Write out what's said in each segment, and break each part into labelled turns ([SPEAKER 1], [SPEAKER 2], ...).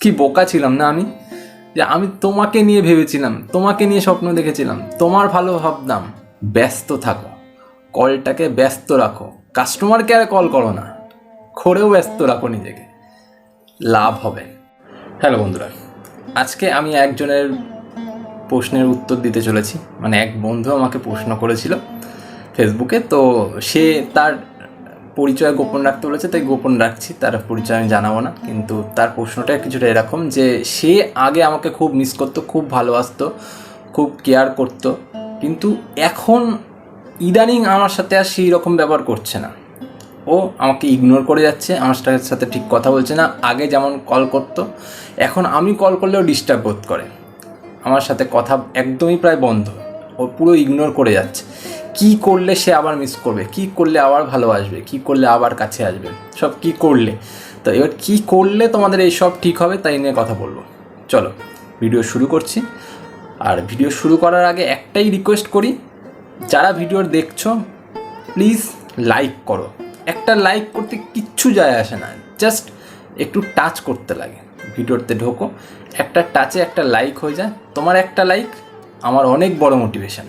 [SPEAKER 1] কি বোকা ছিলাম না আমি? যে আমি তোমাকে নিয়ে ভেবেছিলাম, তোমাকে নিয়ে স্বপ্ন দেখেছিলাম, তোমার ভালো ভাবতাম। ব্যস্ত থাকো, কলটাকে ব্যস্ত রাখো কাস্টমার কেয়ারে কল করো না করেও ব্যস্ত রাখো নিজেকে। লাভ হবে। হ্যালো বন্ধুরা, আজকে আমি একজনের প্রশ্নের উত্তর দিতে চলেছি। মানে এক বন্ধু আমাকে প্রশ্ন করেছিল ফেসবুকে তো সে তার পরিচয় গোপন রাখতে বলেছে, তাই গোপন রাখছি, তার পরিচয় আমি জানাব না। কিন্তু তার প্রশ্নটা কিছুটা এরকম যে, সে আগে আমাকে খুব মিস করতো, খুব ভালোবাসতো, খুব কেয়ার করতো, কিন্তু এখন ইদানিং আমার সাথে আর সেই রকম ব্যবহার করছে না। ও আমাকে ইগনোর করে যাচ্ছে, আমার সাথে- ঠিক কথা বলছে না, আগে যেমন কল করতো, এখন আমি কল করলেও ডিস্টার্ব বোধ করে। আমার সাথে কথা একদমই প্রায় বন্ধ। ও পুরো ইগনোর করে যাচ্ছে। কি করলে সে আবার মিস করবে? কি করলে আবার ভালোবাসবে কি করলে আবার কাছে আসবে? সব কি করলে? তো এবার কি করলে তোমাদের এই সব ঠিক হবে তাই নিয়ে কথা বলব। চলো ভিডিও শুরু করছি। আর ভিডিও শুরু করার আগে একটাই রিকোয়েস্ট করি, যারা ভিডিও দেখছ প্লিজ লাইক করো। একটা লাইক করতে কিচ্ছু যায় আসে না। জাস্ট একটু টাচ করতে লাগে। ভিডিওতে ঢোকো। একটা টাচে একটা লাইক হয়ে যায়। তোমার একটা লাইক আমার অনেক বড় মোটিভেশন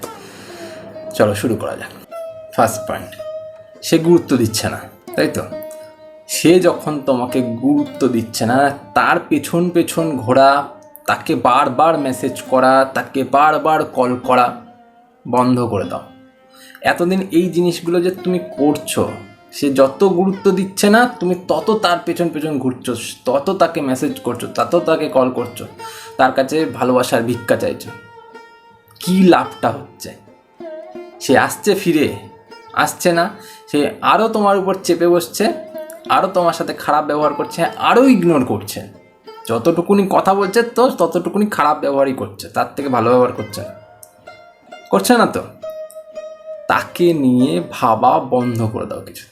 [SPEAKER 1] চলো শুরু করা যাক। ফার্স্ট পয়েন্ট সে গুরুত্ব দিচ্ছে না, তাই তো? সে যখন তোমাকে গুরুত্ব দিচ্ছে না, তার পেছন পেছন ঘোরা, তাকে বারবার মেসেজ করা, তাকে বারবার কল করা বন্ধ করে দাও। এতদিন এই জিনিসগুলো যে তুমি করছ, সে যত গুরুত্ব দিচ্ছে না, তুমি তত তার পেছন পেছন ঘুরছো, তত তাকে মেসেজ করছ, তত তাকে কল করছ, তার কাছে ভালোবাসার ভিক্ষা চাইছো। কি লাভটা হচ্ছে? সে আসছে ফিরে, আসছে না, সে আরও তোমার উপর চেপে বসছে আরও তোমার সাথে খারাপ ব্যবহার করছে আরও ইগনোর করছে। যতটুকুনি কথা বলছে, তো ততটুকুনি খারাপ ব্যবহারই করছে, তার থেকে ভালো ব্যবহার করছে না। করছে না তো? তাকে নিয়ে ভাবা বন্ধ করে দাও কিছু।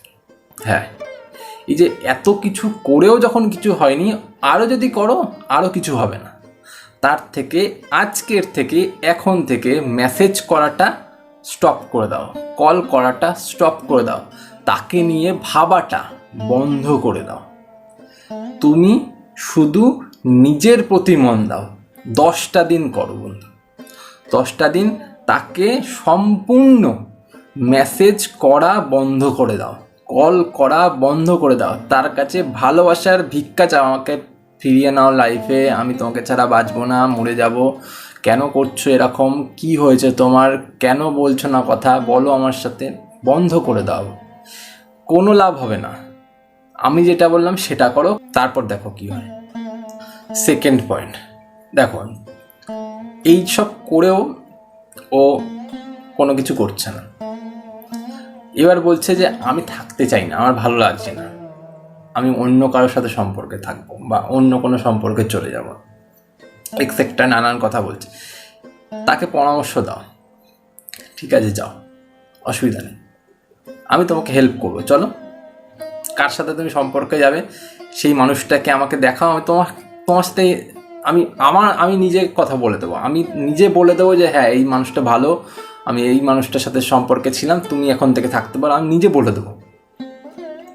[SPEAKER 1] হ্যাঁ এই যে এত কিছু করেও যখন কিছু হয়নি আরও যদি করো আরও কিছু হবে না। তার থেকে, আজকের থেকে, এখন থেকে মেসেজ করাটা স্টপ করে দাও। কল করাটা স্টপ করে দাও। তাকে নিয়ে ভাবাটা বন্ধ করে দাও। তুমি শুধু নিজের প্রতি মন দাও। দশটা দিন করো বন্ধু। দশটা দিন তাকে সম্পূর্ণ মেসেজ করা বন্ধ করে দাও। কল করা বন্ধ করে দাও। তার কাছে ভালোবাসার ভিক্ষা চাও। আমাকে ফিরিয়ে নাও লাইফে আমি তোমাকে ছাড়া বাঁচবো না, মরে যাব। কেন করছ এরকম? কি হয়েছে তোমার? কেন বলছো না কথা? বলো আমার সাথে, বন্ধ করে দাও। কোনো লাভ হবে না। আমি যেটা বললাম সেটা করো, তারপর দেখো কি হয়। সেকেন্ড পয়েন্ট দেখো, এই সব করেও ও কোনো কিছু করছে না। এবার বলছে যে, আমি থাকতে চাই না, আমার ভালো লাগছে না। আমি অন্য কারোর সাথে সম্পর্কে থাকব বা অন্য কোনো সম্পর্কে চলে যাব। এক্সেট্রা নানান কথা বলছে। তাকে পরামর্শ দাও। ঠিক আছে, যাও। অসুবিধা নেই। আমি তোমাকে হেল্প করব। চলো। কার সাথে তুমি সম্পর্কে যাবে, সেই মানুষটাকে আমাকে দেখাও। আমি তোমার তোমার সাথে আমি, আমার, আমি নিজে কথা বলে দেবো। আমি নিজে বলে দেবো যে হ্যাঁ এই মানুষটা ভালো। আমি এই মানুষটার সাথে সম্পর্কে ছিলাম। তুমি এখন থেকে থাকতে পারো। আমি নিজে বলে দেবো।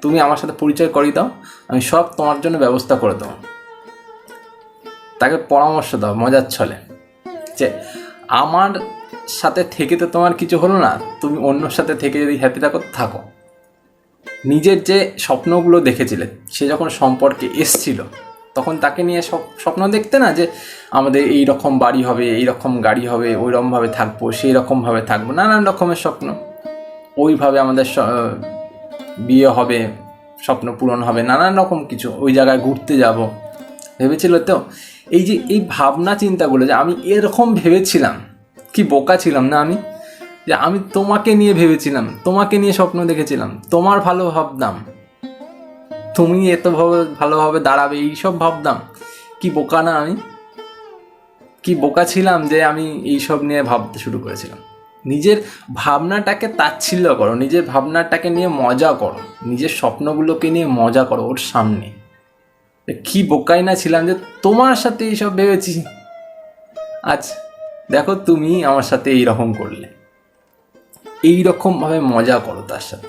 [SPEAKER 1] তুমি আমার সাথে পরিচয় করিয়ে দাও, আমি সব তোমার জন্য ব্যবস্থা করে দেবো। তাকে পরামর্শ দাও, মজার ছলে। যে আমার সাথে থেকে তো তোমার কিছু হলো না, তুমি অন্যর সাথে থেকে যদি হ্যাপি থাকো থাকো। নিজের যে স্বপ্নগুলো দেখেছিলে, সে যখন সম্পর্কে এসছিল, তখন তাকে নিয়ে সব স্বপ্ন দেখতে না যে আমাদের এই রকম বাড়ি হবে এই রকম গাড়ি হবে ওই রকমভাবে থাকব সেই রকমভাবে থাকব, নানান রকমের স্বপ্ন। ওইভাবে আমাদের বিয়ে হবে, স্বপ্ন পূরণ হবে, নানান রকম কিছু ওই জায়গায় ঘুরতে যাব। ভেবেছিল তো? এই যে, এই ভাবনা চিন্তাগুলো যে আমি এরকম ভেবেছিলাম, কি বোকা ছিলাম না আমি? যে আমি তোমাকে নিয়ে ভেবেছিলাম, তোমাকে নিয়ে স্বপ্ন দেখেছিলাম, তোমার ভালো ভাবতাম। তুমি এত ভাবে, ভালোভাবে দাঁড়াবে, এইসব ভাবতাম। কি বোকা না আমি? কি বোকা ছিলাম যে আমি এইসব নিয়ে ভাবতে শুরু করেছিলাম। নিজের ভাবনাটাকে তাচ্ছিল্য করো, নিজের ভাবনাটাকে নিয়ে মজা করো, নিজের স্বপ্নগুলোকে নিয়ে মজা করো ওর সামনে। কি বোকাই না ছিলাম যে তোমার সাথে এইসব ভেবেছি। আজ দেখো তুমি আমার সাথে এইরকম করলে। এই রকমভাবে মজা করো তার সাথে।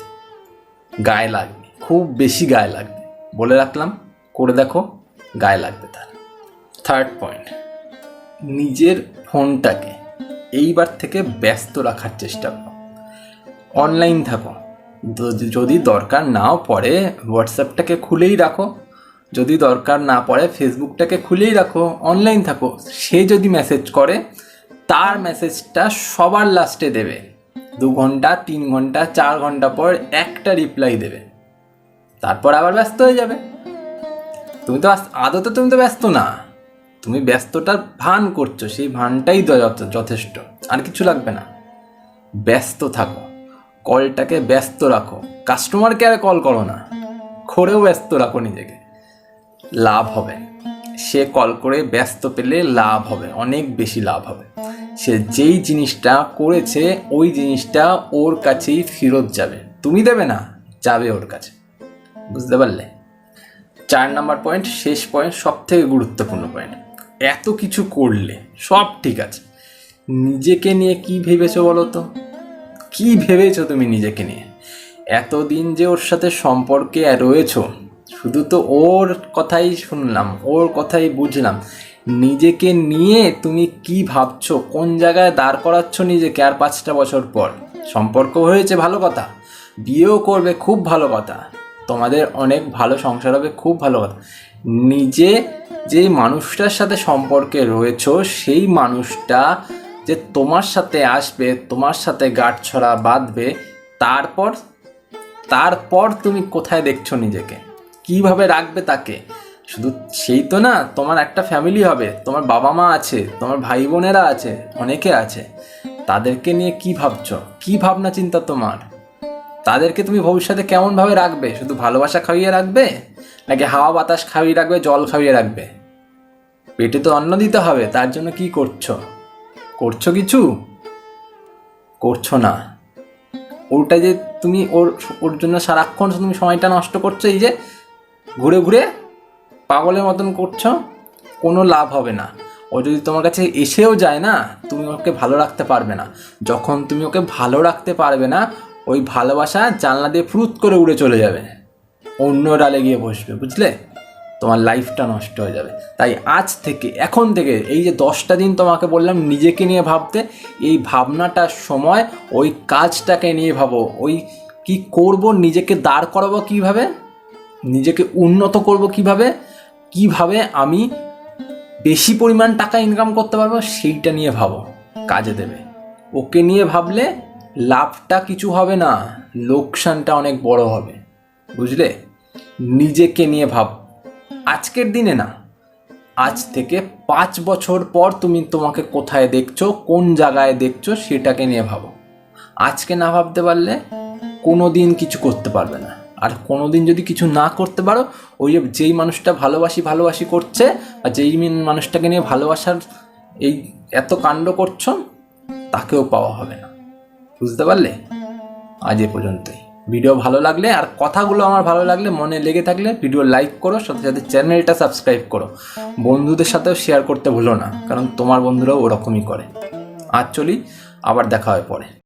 [SPEAKER 1] গায়ে লাগবে, খুব বেশি গায়ে লাগবে। বলে রাখলাম, করে দেখো, গায়ে লাগবে তার। থার্ড পয়েন্ট নিজের ফোনটাকে এইবার থেকে ব্যস্ত রাখার চেষ্টা করো। অনলাইন থাকো। যদি দরকার নাও পড়ে, হোয়াটসঅ্যাপটাকে খুলেই রাখো। যদি দরকার না পড়ে, ফেসবুকটাকে খুলেই রাখো। অনলাইন থাকো। সে যদি মেসেজ করে, তার মেসেজটা সবার লাস্টে দেবে। দু ঘণ্টা, তিন ঘণ্টা, চার ঘণ্টা পর একটা রিপ্লাই দেবে। তারপর আবার ব্যস্ত হয়ে যাবে। তুমি তো আদতে তুমি তো ব্যস্ত না। তুমি ব্যস্ততার ভান করছ, সেই ভানটাই যথেষ্ট। আর কিছু লাগবে না। ব্যস্ত থাকো। কলটাকে ব্যস্ত রাখো। কাস্টমার কেয়ারে কল করো না। করেও ব্যস্ত রাখো নিজেকে। লাভ হবে। সে কল করে ব্যস্ত পেলে লাভ হবে, অনেক বেশি লাভ হবে। সে যেই জিনিসটা করেছে, ওই জিনিসটা ওর কাছেই ফেরত যাবে। তুমি দেবে না, যাবে ওর কাছে। বুঝতে পারলে? চার নাম্বার পয়েন্ট শেষ পয়েন্ট সব থেকে গুরুত্বপূর্ণ পয়েন্ট এত কিছু করলে, সব ঠিক আছে। নিজেকে নিয়ে কি ভেবেছো বলো তো? কি ভেবেছো তুমি নিজেকে নিয়ে? এতদিন যে ওর সাথে সম্পর্কে রয়েছো, শুধু তো ওর কথাই শুনলাম, ওর কথাই বুঝলাম। নিজেকে নিয়ে তুমি কি ভাবছ? কোন জায়গায় দাঁড় করাচ্ছ নিজেকে? আর পাঁচটা বছর পর। সম্পর্ক হয়েছে ভালো কথা, বিয়েও করবে খুব ভালো কথা। তোমাদের অনেক ভালো সংসার হবে, খুব ভালো কথা। নিজে যে মানুষটার সাথে সম্পর্কে রয়েছ, সেই মানুষটা যে তোমার সাথে আসবে, তোমার সাথে গাঁট ছড়া বাঁধবে, তারপর তারপর তুমি কোথায় দেখছ নিজেকে? কীভাবে রাখবে তাকে? শুধু সেই তো না, তোমার একটা ফ্যামিলি হবে, তোমার বাবা মা আছে, তোমার ভাই বোনেরা আছে, অনেকে আছে। তাদেরকে নিয়ে কি ভাবছ? কি ভাবনা চিন্তা তোমার? তাদেরকে তুমি ভবিষ্যতে কেমনভাবে রাখবে? শুধু ভালোবাসা খাইয়ে রাখবে? নাকি হাওয়া বাতাস খাইয়ে রাখবে, জল খাইয়ে রাখবে? পেটে তো অন্ন দিতে হবে, তার জন্য কি করছ? করছ কিছু? করছ না। ওটা যে তুমি ওর ওর জন্য সারাক্ষণ তুমি সময়টা নষ্ট করছ, এই যে ঘুরে ঘুরে পাগলের মতন করছ, কোনো লাভ হবে না। ও যদি তোমার কাছে এসেও যায় না, তুমি ওকে ভালো রাখতে পারবে না। যখন তুমি ওকে ভালো রাখতে পারবে না, ওই ভালোবাসা জানলা দিয়ে ফ্রুত করে উড়ে চলে যাবে। অন্য ডালে গিয়ে বসবে, বুঝলে? তোমার লাইফটা নষ্ট হয়ে যাবে। তাই আজ থেকে, এখন থেকে, এই যে দশটা দিন তোমাকে বললাম নিজেকে নিয়ে ভাবতে, এই ভাবনাটার সময় ওই কাজটাকে নিয়ে ভাবো। ওই কি করব, নিজেকে দাঁড় করাবো কীভাবে? নিজেকে উন্নত করব কীভাবে? কীভাবে আমি বেশি পরিমাণ টাকা ইনকাম করতে পারব, সেইটা নিয়ে ভাবো, কাজে দেবে। ওকে নিয়ে ভাবলে লাভটা কিছু হবে না, লোকসানটা অনেক বড় হবে, বুঝলে? নিজেকে নিয়ে ভাব। আজকের দিনে না, আজ থেকে পাঁচ বছর পর তুমি তোমাকে কোথায় দেখছ, কোন জায়গায় দেখছ সেটাকে নিয়ে ভাবো। আজকে না ভাবতে পারলে কোনো দিন কিছু করতে পারবে না। আর কোনো দিন যদি কিছু না করতে পারো, ওই যেই মানুষটা ভালোবাসি ভালোবাসি করছে, আর যেই মিন- মানুষটাকে নিয়ে ভালোবাসার এই এত কাণ্ড করছ, তাকেও পাওয়া হবে না। বুঝতে পারলে? আজ এ পর্যন্তই। ভিডিও ভালো লাগলে আর কথাগুলো আমার ভালো লাগলে, মনে লেগে থাকলে ভিডিও লাইক করো, সাথে সাথে চ্যানেলটা সাবস্ক্রাইব করো। বন্ধুদের সাথেও শেয়ার করতে ভুলো না, কারণ তোমার বন্ধুরাও ওরকমই করে। আর চলি, আবার দেখা হয় পরে।